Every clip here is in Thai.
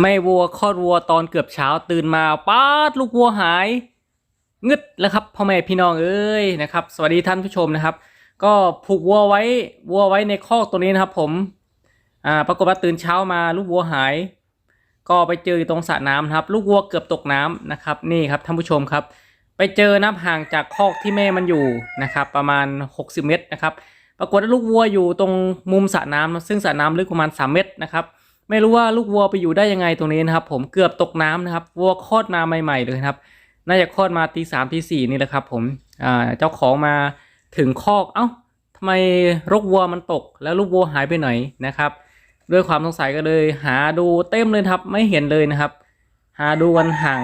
ไม่วัวคลอดวัวตอนเกือบเช้าตื่นมาป้าดลูกวัวหายงึดแล้วครับพ่อแม่พี่น้องเอ้ยนะครับ สวัสดีท่านผู้ชมนะครับ ก็ผูกวัวไว้วัวไว้ในคอกตัวนี้นะครับ ผมอ่าปรากฏว่าตื่นเช้ามาลูกวัวหาย ก็ไปเจออยู่ตรงสระน้ำครับ ลูกวัวเกือบตกน้ำนะครับนี่ครับท่านผู้ชมครับ ไปเจอน้ำห่างจากคอกที่แม่มันอยู่นะครับ ประมาณ 60 เมตรนะครับ ปรากฏว่าลูกวัวอยู่ตรงมุมสระน้ำซึ่งสระน้ำลึกประมาณ 3 เมตรนะครับ ไม่รู้ว่าลูกวัวไปอยู่ได้ยังไงตรงนี้นะครับ ผมเกือบตกน้ำนะครับวัวคลอดมาใหม่ๆเลยครับ น่าจะคลอดมาตีสามตีสี่นี่แหละครับ ผมอ่าเจ้าของมาถึงคอกเอ้าทำไมรกวัวมันตก แล้วลูกวัวหายไปไหนนะครับ ด้วยความสงสัยก็เลย หาดูเต็มเลยครับ ไม่เห็นเลยนะครับ หาดูวันห่าง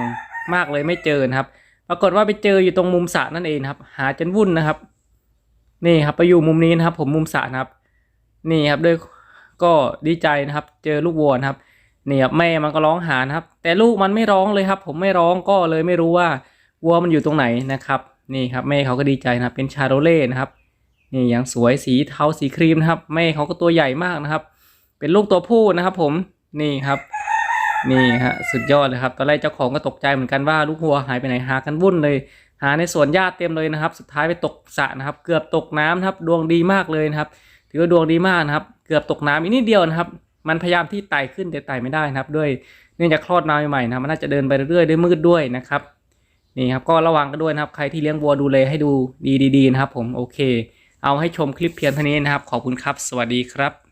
มากเลยไม่เจอนะครับ ปรากฏว่าไปเจออยู่ตรงมุมสระนั่นเองครับ หาจนวุ่นนะครับ นี่ครับไปอยู่มุมนี้นะครับ ผมมุมสระนะครับ นี่ครับด้วย ก็ดีใจนะครับ เจอลูกวัวนะครับนี่ครับแม่มันก็ร้องหานะครับ แต่ลูกมันไม่ร้องเลยครับ ผมไม่ร้องก็เลยไม่รู้ว่าวัวมันอยู่ตรงไหนนะครับนี่ครับแม่เขาก็ดีใจนะครับเป็นชาโรเล่นะครับนี่อย่างสวยสีเทาสีครีมนะครับ แม่เขาก็ตัวใหญ่มากนะครับ เป็นลูกตัวผู้นะครับ ผมนี่ครับนี่ฮะสุดยอดเลยครับตอนแรกเจ้าของก็ตกใจเหมือนกันว่าลูกวัวหายไปไหนหากันวุ่นเลย หาในสวนหญ้าเต็มเลยนะครับ สุดท้ายไปตกสระนะครับ เกือบตกน้ำนะครับ ดวงดีมากเลยนะครับ ถือว่าดวงดีมากนะครับ เกือบตกน้ำอีกนิดเดียวนะครับ มันพยายามที่ไต่ขึ้นแต่ไต่ไม่ได้นะครับ ด้วยเนื่องจากคลอดมาใหม่ๆนะครับมันน่าจะเดินไปเรื่อยๆด้วยมืดด้วยนะครับนี่ครับก็ระวังกันด้วยนะครับ ใครที่เลี้ยงวัวดูเลให้ดูดีๆๆนะครับ ผมโอเค เอาให้ชมคลิปเพียงเท่านี้นะครับ ขอบคุณครับ สวัสดีครับ